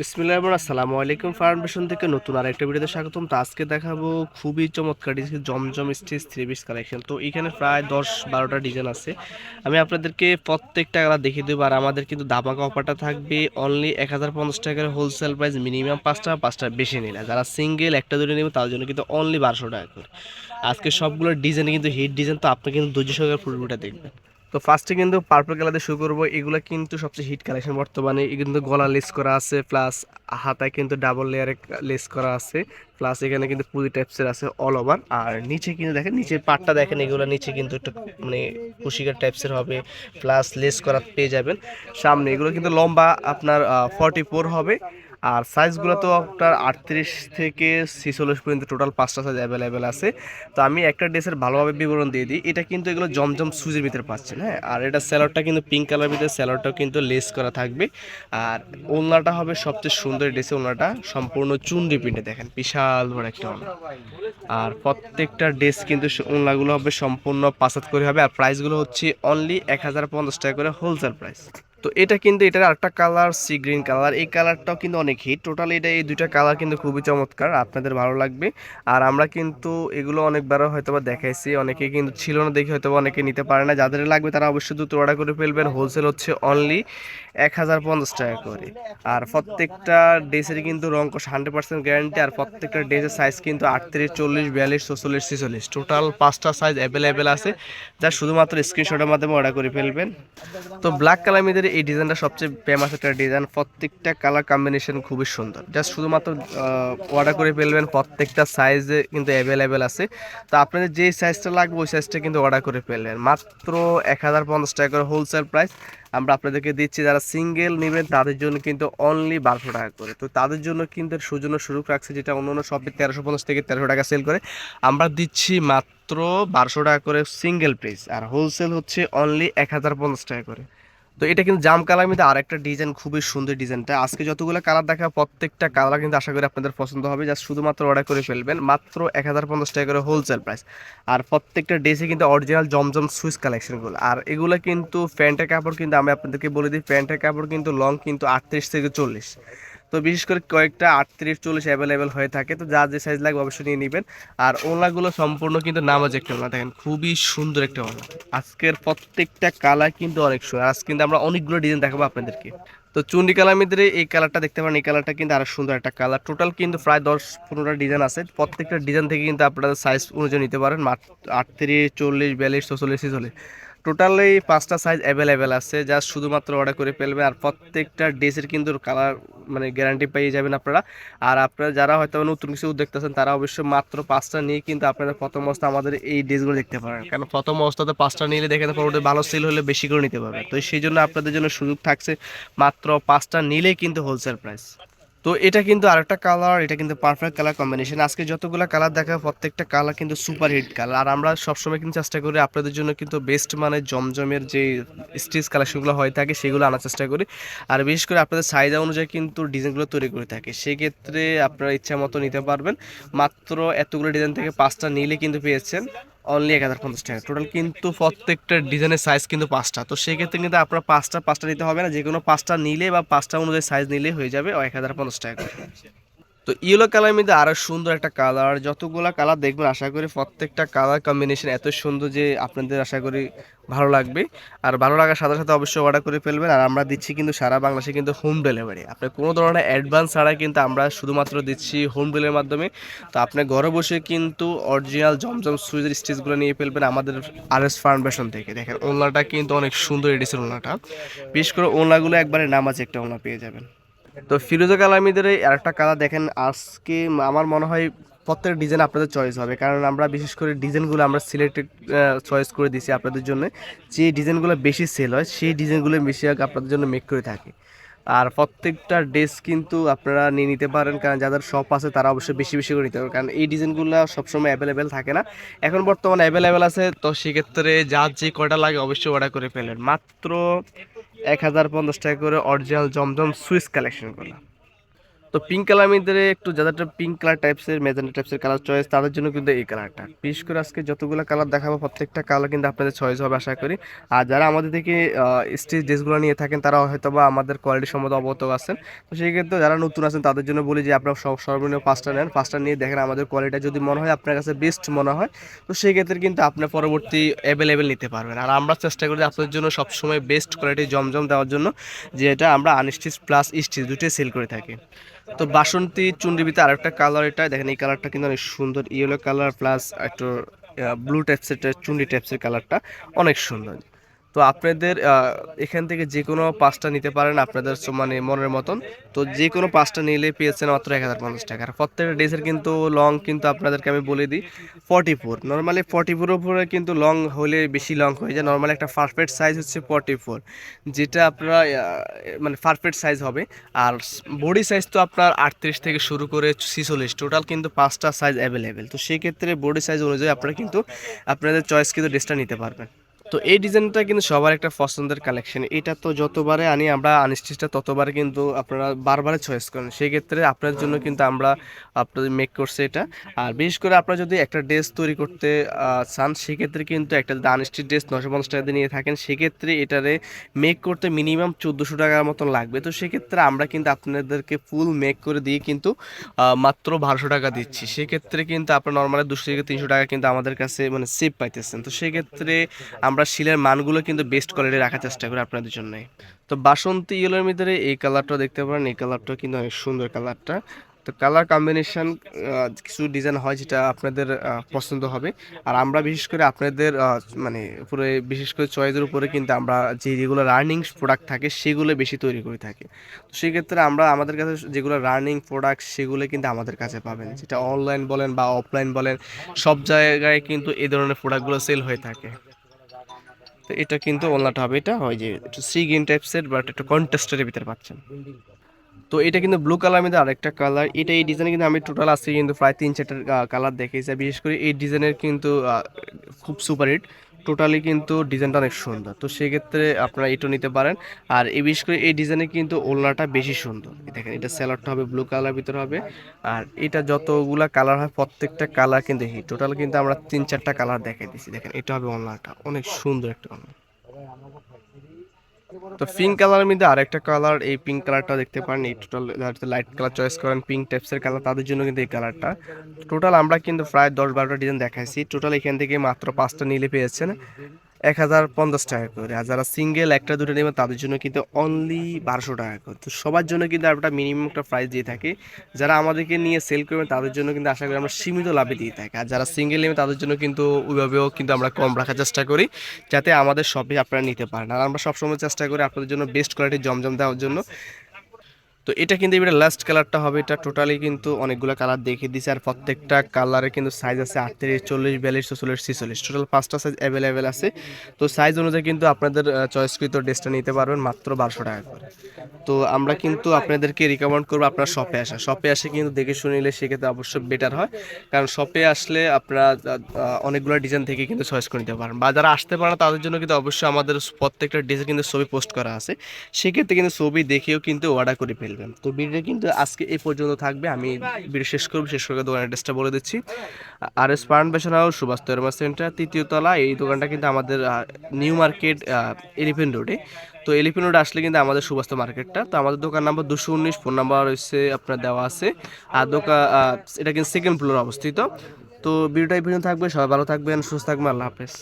বিসমিল্লাহ আসসালামু আলাইকুম ফাউন্ডেশন থেকে নতুন আর একটা ভিডিওতে স্বাগতম। তো আজকে দেখাবো খুবই চমৎকার ডিজাইন, জমজম স্টিচ থ্রি পিস কালেকশন। তো এখানে প্রায় দশ বারোটা ডিজাইন আছে। আমি আপনাদেরকে প্রত্যেকটা কালার দেখিয়ে দেবো আর আমাদের কিন্তু দামাকা অফারটা থাকবে অনলি এক হাজার পঞ্চাশ টাকার হোলসেল প্রাইস মিনিমাম পাঁচটা পাঁচটা বেশি নিলে যারা সিঙ্গেল একটা দুটো নেবে, তার জন্য কিন্তু অনলি বারোশো টাকা করে। আজকে সবগুলো ডিজাইন কিন্তু হিট ডিজাইন তো আপনি কিন্তু ধৈর্য সহকারে পুরোটা দেখবেন। তো ফার্স্টে কিন্তু পার্পল কালার দিয়ে শুরু করব। এগুলো কিন্তু সবচেয়ে হিট কালেকশন বর্তমানে। কিন্তু গলা লেস করা আছে প্লাস হাতায় কিন্তু ডাবল লেয়ারে লেস করা আছে প্লাস এখানে কিন্তু পুলি টাইপসের আছে অল ওভার আর নিচে কিন্তু দেখেন, নিচের পাটটা দেখেন, এগুলো নিচে কিন্তু একটু মানে কুশিকার টাইপসের হবে প্লাস লেস করা পেয়ে যাবেন। সামনে এগুলো কিন্তু লম্বা আপনার ফর্টি ফোর হবে। আর সাইজগুলো তো আপনার আটত্রিশ থেকে ছিচল্লিশ পর্যন্ত টোটাল পাঁচটা সাইজ অ্যাভেলেবেল আছে। তো আমি একটা ড্রেসের ভালোভাবে বিবরণ দিয়ে দিই। এটা কিন্তু এগুলো জমজম সুজের ভিতরে পাচ্ছেন হ্যাঁ? আর এটা স্যালোডটা কিন্তু পিঙ্ক কালার ভিতরে স্যালোডটাও কিন্তু লেস করা থাকবে। আর ওলনাটা হবে সবচেয়ে সুন্দর ড্রেসের ওলনাটা, সম্পূর্ণ চুনরি প্রিন্টে দেখেন, বিশাল বড় একটা ওলনা। আর প্রত্যেকটা ড্রেস কিন্তু ওলনাগুলো হবে সম্পূর্ণ পাসাত করে হবে। আর প্রাইসগুলো হচ্ছে অনলি এক হাজার পঞ্চাশ টাকা করে হোলসেল প্রাইস তো এটা কিন্তু এটার আরেকটা কালার সি গ্রিন কালার এই কালারটাও কিন্তু অনেক হিট টোটাল এটা এই দুইটা কালার কিন্তু খুবই চমৎকার, আপনাদের ভালো লাগবে। আর আমরা কিন্তু এগুলো অনেকবারও হয়তো বা দেখাইছি, অনেকে কিন্তু ছিল না দেখে হয়তো অনেকে নিতে পারে না। যাদের লাগবে তারা অবশ্যই দ্রুত অর্ডার করে ফেলবেন। হোলসেল হচ্ছে অনলি এক হাজার পঞ্চাশ টাকা করে। আর প্রত্যেকটা ড্রেসেরই কিন্তু রঙ হান্ড্রেড পার্সেন্ট গ্যারান্টি আর প্রত্যেকটা ড্রেসের সাইজ কিন্তু আটত্রিশ, চল্লিশ, বিয়াল্লিশ চৌচল্লিশ ছেচল্লিশ। টোটাল পাঁচটা সাইজ অ্যাভেলেবেল আছে, যা শুধুমাত্র স্ক্রিনশটের মাধ্যমে অর্ডার করে ফেলবেন। তো ব্ল্যাক কালার মধ্যে এই ডিজাইনটা সবচেয়ে ফেমাস একটা ডিজাইন। প্রত্যেকটা কালার কম্বিনেশন খুবই সুন্দর। জাস্ট শুধুমাত্র অর্ডার করে ফেলবেন, প্রত্যেকটা সাইজে কিন্তু অ্যাভেলেবেল আছে। তো আপনাদের যে সাইজটা লাগবে, ওই সাইজটা কিন্তু অর্ডার করে ফেলবেন। মাত্র এক হাজার পঞ্চাশ টাকা করে হোলসেল প্রাইস আমরা আপনাদেরকে দিচ্ছি, যারা সিঙ্গেল নেবেন, তাদের জন্য কিন্তু অনলি বারোশো টাকা করে। তো তাদের জন্য কিন্তু সুজন্য সুযোগ রাখছে যেটা অন্য অন্য শপে তেরোশো পঞ্চাশ থেকে তেরোশো টাকা সেল করে। আমরা দিচ্ছি মাত্র বারোশো টাকা করে সিঙ্গেল প্রাইস আর হোলসেল হচ্ছে অনলি এক হাজার পঞ্চাশ টাকা করে। তো এটা কিন্তু জাম কালার মধ্যে আরেকটা ডিজাইন, খুবই সুন্দর ডিজাইনটা। আজকে যতগুলো কালার দেখা, প্রত্যেকটা কালার কিন্তু আশা করি আপনাদের পছন্দ হবে। যা শুধুমাত্র অর্ডার করে ফেলবেন, মাত্র এক হাজার পঞ্চাশ টাকা করে হোলসেল প্রাইস আর প্রত্যেকটা ড্রেসে কিন্তু অরিজিনাল জমজম সুইচ কালেকশনগুলো আর এগুলো কিন্তু প্যান্টের কাপড় কিন্তু আমি আপনাদেরকে বলে দিই, প্যান্টের কাপড় কিন্তু লং কিন্তু আটত্রিশ থেকে চল্লিশ। তো বিশেষ করে কয়েকটা আটত্রিশ, চল্লিশ অ্যাভেলেবেল হয়ে থাকে, তো যা যে সাইজ লাগবে অবশ্যই নিয়ে নেবেন। আর ওলাগুলো সম্পূর্ণ কিন্তু নামাজ একটা ওলা দেখেন, খুবই সুন্দর একটা ওলা আজকের প্রত্যেকটা কালার কিন্তু অনেক সুন্দর। আজ কিন্তু আমরা অনেকগুলো ডিজাইন দেখাবো আপনাদেরকে। তো চুন্ডি কালার মধ্যে এই কালারটা দেখতে পারেন, এই কালারটা কিন্তু আরও সুন্দর একটা কালার টোটাল কিন্তু প্রায় দশ পনেরোটা ডিজাইন আছে। প্রত্যেকটা ডিজাইন থেকে কিন্তু আপনারা সাইজ অনুযায়ী নিতে পারেন। আটত্রিশ, চল্লিশ, বিয়াল্লিশ চৌচল্লিশ ছেচল্লিশ। টোটালি পাঁচটা সাইজ অ্যাভেলেবেল আছে জাস্ট শুধুমাত্র অর্ডার করে ফেলবেন আর প্রত্যেকটা ড্রেসের কিন্তু কালার মানে গ্যারান্টি পেয়ে যাবেন আপনারা। আর আপনারা যারা হয়তো নতুন কিছু দেখতেছেন তারা অবশ্যই মাত্র পাঁচটা নিয়ে কিন্তু আপনারা প্রথম অবস্থা আমাদের এই ড্রেসগুলো দেখতে পারেন। কারণ প্রথম অবস্থাতে পাঁচটা নিলে দেখেন পরবর্তী ভালো সেল হলে বেশি করে নিতে পারবেন। তো সেই জন্য আপনাদের জন্য সুযোগ থাকছে মাত্র পাঁচটা নিলেই কিন্তু হোলসেল প্রাইস তো এটা কিন্তু আরেকটা কালার এটা কিন্তু পারফেক্ট কালার কম্বিনেশন আজকে যতগুলো কালার দেখা প্রত্যেকটা কালার কিন্তু সুপার হিট কালার আর আমরা সবসময় কিন্তু চেষ্টা করি আপনাদের জন্য কিন্তু বেস্ট মানে জমজমের যে স্টিচ কালেকশনগুলো হয়ে থাকে, সেগুলো আনার চেষ্টা করি। আর বিশেষ করে আপনাদের চাহিদা অনুযায়ী কিন্তু ডিজাইনগুলো তৈরি করে থাকে। সেক্ষেত্রে আপনারা ইচ্ছা মতো নিতে পারবেন। মাত্র এতগুলো ডিজাইন থেকে পাঁচটা নিলে কিন্তু পেয়েছেন। অনলি এক হাজার পঞ্চাশ টাকা। টোটাল কিন্তু প্রত্যেকটা ডিজাইনের সাইজ কিন্তু পাঁচটা। তো সেক্ষেত্রে কিন্তু আপনার পাঁচটা পাঁচটা নিতে হবে না। যে কোনো পাঁচটা নিলে বা পাঁচটা অনুযায়ী সাইজ নিলে হয়ে যাবে এক হাজার পঞ্চাশ টাকা। তো ইয়েলো কালার মধ্যে আরও সুন্দর একটা কালার যতগুলা কালার দেখবেন, আশা করি প্রত্যেকটা কালার কম্বিনেশন এত সুন্দর যে আপনাদের আশা করি ভালো লাগবে। আর ভালো লাগার সাথে সাথে অবশ্যই অর্ডার করে ফেলবেন, আর আমরা দিচ্ছি কিন্তু সারা বাংলাদেশে কিন্তু হোম ডেলিভারি আপনি কোনো ধরনের অ্যাডভান্স ছাড়া কিন্তু আমরা শুধুমাত্র দিচ্ছি হোম ডেলিভারির মাধ্যমে। তো আপনি ঘরে বসে কিন্তু অরিজিনাল জমজম সুইজের স্টিচগুলো নিয়ে ফেলবেন আমাদের আর এস ফাউন্ডেশন থেকে। দেখেন ওনাটা কিন্তু অনেক সুন্দর এডিসের ওনাটা বিশেষ করে ওনাগুলো একবারে নামাজ একটা ওনা পেয়ে যাবেন। তো ফিরোজা কালামিদের এই আরেকটা কালার দেখেন, আজকে আমার মনে হয় প্রত্যেক ডিজাইন আপনাদের চয়েস হবে। কারণ আমরা বিশেষ করে ডিজাইনগুলো আমরা সিলেক্টেড চয়েস করে দিছি আপনাদের জন্য। যে ডিজাইনগুলো বেশি সেল হয়, সেই ডিজাইনগুলো বেশি আপনাদের জন্য মেক করে থাকি। আর প্রত্যেকটা ড্রেস কিন্তু আপনারা নিয়ে নিতে পারেন, কারণ যাদের শপ আছে তারা অবশ্যই বেশি বেশি করে নিতে পারবে। কারণ এই ডিজাইনগুলো সবসময় অ্যাভেলেবেল থাকে না। এখন বর্তমানে অ্যাভেলেবেল আছে, তো সেক্ষেত্রে যার যে কটা লাগে অবশ্যই অর্ডার করে ফেলেন মাত্র এক হাজার পঞ্চাশ টাকা করে অরিজিনাল জমজম সুইস কালেকশনগুলো তো পিঙ্ক কালার মধ্যে একটু যাদের পিঙ্ক কালার টাইপসের মেজেন্টা টাইপসের কালার চয়েস তাদের জন্য কিন্তু এই কালারটা বিশেষ করে আজকে যতগুলো কালার দেখাবো, প্রত্যেকটা কালার কিন্তু আপনাদের চয়েস হবে, আশা করি। আর যারা আমাদের থেকে স্টেজ ড্রেসগুলো নিয়ে থাকেন তারা হয়তো বা আমাদের কোয়ালিটি সম্বন্ধে অবগত আছেন। তো সেই ক্ষেত্রে যারা নতুন আছেন, তাদের জন্য বলি যে, আপনারা সব সর্বনিম্ন পাঁচটা নেন। পাঁচটা নিয়ে দেখেন, আমাদের কোয়ালিটি যদি মনে হয়, আপনার কাছে বেস্ট মনে হয়, তো সেই ক্ষেত্রে কিন্তু আপনার পরবর্তী অ্যাভেলেবেল নিতে পারবেন। আর আমরা চেষ্টা করি আপনাদের জন্য সবসময় বেস্ট কোয়ালিটি জমজম দেওয়ার জন্য, যেটা আমরা আনস্টিচ প্লাস স্টিচ দুটোই সেল করে থাকি। তো বাসন্তী চুন্ডিবিতে আরেকটা কালার এটা দেখেন এই কালারটা কিন্তু অনেক সুন্দর। ইয়েলো কালার প্লাস একটু ব্লু টাইপসের চুন্ডি টাইপসের কালারটা অনেক সুন্দর। তো আপনাদের এখান থেকে যে কোনো পাঁচটা নিতে পারেন আপনাদের মানে মনের মতন। তো যে কোনো পাঁচটা নিলে পেয়েছেন মাত্র এক হাজার পঞ্চাশ টাকা। আর প্রত্যেকটা ড্রেসের কিন্তু লং কিন্তু আপনাদেরকে আমি বলে দিই forty four normally forty four উপরে কিন্তু লং হলে বেশি লং হয়ে যায়। নর্মালি একটা পারফেক্ট সাইজ হচ্ছে ফর্টি ফোর যেটা আপনারা মানে পারফেক্ট সাইজ হবে। আর বডি সাইজ তো আপনার আটত্রিশ থেকে শুরু করে ছিচল্লিশ। টোটাল কিন্তু পাঁচটা সাইজ অ্যাভেলেবেল তো সেই ক্ষেত্রে বডি সাইজ অনুযায়ী আপনারা কিন্তু আপনাদের চয়েস কিন্তু ড্রেসটা নিতে পারবেন। তো এই ডিজাইনটা কিন্তু সবার একটা পছন্দের কালেকশন এটা তো যতবারে আনি আমরা আনস্টিচটা ততবারে কিন্তু আপনারা বারবারে চয়েস করেন। সেই ক্ষেত্রে আপনার জন্য কিন্তু আমরা আপনাদের মেক করছে এটা। আর বিশেষ করে আপনারা যদি একটা ড্রেস তৈরি করতে চান, সেক্ষেত্রে কিন্তু একটা যদি আনস্টিচ ড্রেস নশো পঞ্চাশ টাকা দিয়ে নিয়ে থাকেন। সেক্ষেত্রে এটারে মেক করতে মিনিমাম চোদ্দোশো টাকার মতন লাগবে। তো সেক্ষেত্রে আমরা কিন্তু আপনাদেরকে ফুল মেক করে দিয়ে কিন্তু মাত্র বারোশো টাকা দিচ্ছি। সেক্ষেত্রে কিন্তু আপনার নর্মালি দুশো থেকে তিনশো টাকা কিন্তু আমাদের কাছে মানে সেভ পাইতেছেন। তো সেক্ষেত্রে আমরা শিলের মানগুলো কিন্তু বেস্ট কোয়ালিটি রাখার চেষ্টা করি আপনাদের জন্য তো বাসন্তী ইয়েলোর ভিতরে এই কালারটা দেখতে পারেন, এই কালারটা কিন্তু অনেক সুন্দর কালারটা তো কালার কম্বিনেশন কিছু ডিজাইন হয় যেটা আপনাদের পছন্দ হবে। আর আমরা বিশেষ করে আপনাদের মানে উপরে, বিশেষ করে চয়েসের উপরে কিন্তু আমরা যে যেগুলো রানিং প্রোডাক্ট থাকে সেগুলো বেশি তৈরি করে থাকি। তো সেক্ষেত্রে আমরা আমাদের কাছে যেগুলো রানিং প্রোডাক্ট সেগুলো কিন্তু আমাদের কাছে পাবেন। যেটা অনলাইন বলেন বা অফলাইন বলেন, সব জায়গায় কিন্তু এই ধরনের প্রোডাক্টগুলো সেল হয়ে থাকে। তো এটা কিন্তু ওলনাটা হবে। এটা হয় যে একটু সি গ্রিন টাইপসের বাট একটু কন্টেস্টের ভিতরে পাচ্ছেন। তো এটা কিন্তু ব্লু কালার মধ্যে আরেকটা কালার এটা এই ডিজাইনে কিন্তু আমি টোটাল আছে কিন্তু প্রায় তিন চারটার কালার দেখেছি বিশেষ করে এই ডিজাইনের কিন্তু খুব সুপার হিট টোটালি কিন্তু ডিজাইনটা অনেক সুন্দর। তো সেক্ষেত্রে আপনারা এটা নিতে পারেন। আর এই বিশেষ করে এই ডিজাইনে কিন্তু ওলনাটা বেশি সুন্দর। দেখেন, এটা স্যালাডটা হবে ব্লু কালার ভিতরে হবে। আর এটা যতগুলা কালার হয়, প্রত্যেকটা কালার কিন্তু দেখি টোটাল কিন্তু আমরা তিন চারটা কালার দেখাই দিচ্ছি দেখেন, এটা হবে ওলনাটা অনেক সুন্দর একটা ওলনা তো পিঙ্ক কালারের মধ্যে আরেকটা কালার এই পিঙ্ক কালারটা দেখতে পারেন এই টোটাল লাইট কালার চয়েস করেন পিঙ্ক টাইপসের কালার তাদের জন্য কিন্তু এই কালারটা টোটাল আমরা কিন্তু প্রায় দশ বারোটা ডিজাইন দেখাইছি। টোটাল এখান থেকে মাত্র পাঁচটা নিলে পেয়েছেন। এক হাজার পঞ্চাশ টাকা করে। আর যারা সিঙ্গেল একটা, দুটো নেবেন তাদের জন্য কিন্তু অনলি বারোশো টাকা করে। তো সবার জন্য কিন্তু আমরা মিনিমাম একটা প্রাইস দিয়ে থাকি। যারা আমাদেরকে নিয়ে সেল করবেন তাদের জন্য কিন্তু আশা করি আমরা সীমিত লাভে দিয়ে থাকি। আর যারা সিঙ্গেল নেবেন তাদের জন্য কিন্তু ওইভাবেও কিন্তু আমরা কম রাখার চেষ্টা করি, যাতে আমাদের শপে আপনারা নিতে পারেন। আর আমরা সবসময় চেষ্টা করি আপনাদের জন্য বেস্ট কোয়ালিটির জমজম দেওয়ার জন্য। তো এটা কিন্তু এবারে লাস্ট কালারটা হবে। এটা টোটালি কিন্তু অনেকগুলো কালার দেখিয়ে দিছে আর প্রত্যেকটা কালারে কিন্তু সাইজ আছে আটত্রিশ, চল্লিশ, বিয়াল্লিশ চল্লিশ ছিচল্লিশ। টোটাল পাঁচটা সাইজ অ্যাভেলেবেল আছে। তো সাইজ অনুযায়ী কিন্তু আপনাদের চয়েসকৃত ড্রেসটা নিতে পারবেন মাত্র বারোশো টাকা করে। তো আমরা কিন্তু আপনাদেরকে রিকমেন্ড করব আপনার শপে আসা। শপে আসে কিন্তু দেখে শুনে নিলে সেক্ষেত্রে অবশ্যই বেটার হয়। কারণ শপে আসলে আপনারা অনেকগুলো ডিজাইন থেকে কিন্তু চয়েস করে নিতে পারেন। বা যারা আসতে পারে তাদের জন্য কিন্তু অবশ্যই আমাদের প্রত্যেকটা ডিজাইন কিন্তু ছবি পোস্ট করা আছে। সেক্ষেত্রে কিন্তু ছবি দেখেও কিন্তু অর্ডার করে ফেলবেন। তো ভিডিওটা কিন্তু আজকে এই পর্যন্ত থাকবে। আমি ভিডিও শেষ করব। শেষ করে দোকানের অ্যাড্রেসটা বলে দিচ্ছি। আর এস পার্ন ফ্যাশন হাউস সুভাষ তৈরমা সেন্টার, তৃতীয় তলা। এই দোকানটা কিন্তু আমাদের নিউ মার্কেট এলিফেন্ট রোডে। তো এলিফেন্ট রোডে আসলে কিন্তু আমাদের সুবাস্ত মার্কেটটা। তো আমাদের দোকান নাম্বার দুশো উনিশ, ফোন নাম্বার হচ্ছে আপনার দেওয়া আছে। আর দোকান এটা কিন্তু সেকেন্ড ফ্লোর অবস্থিত। তো ভিডিওটা এই পর্যন্ত থাকবে। সবাই ভালো থাকবেন, সুস্থ থাকবেন। আল্লাহ হাফেজ।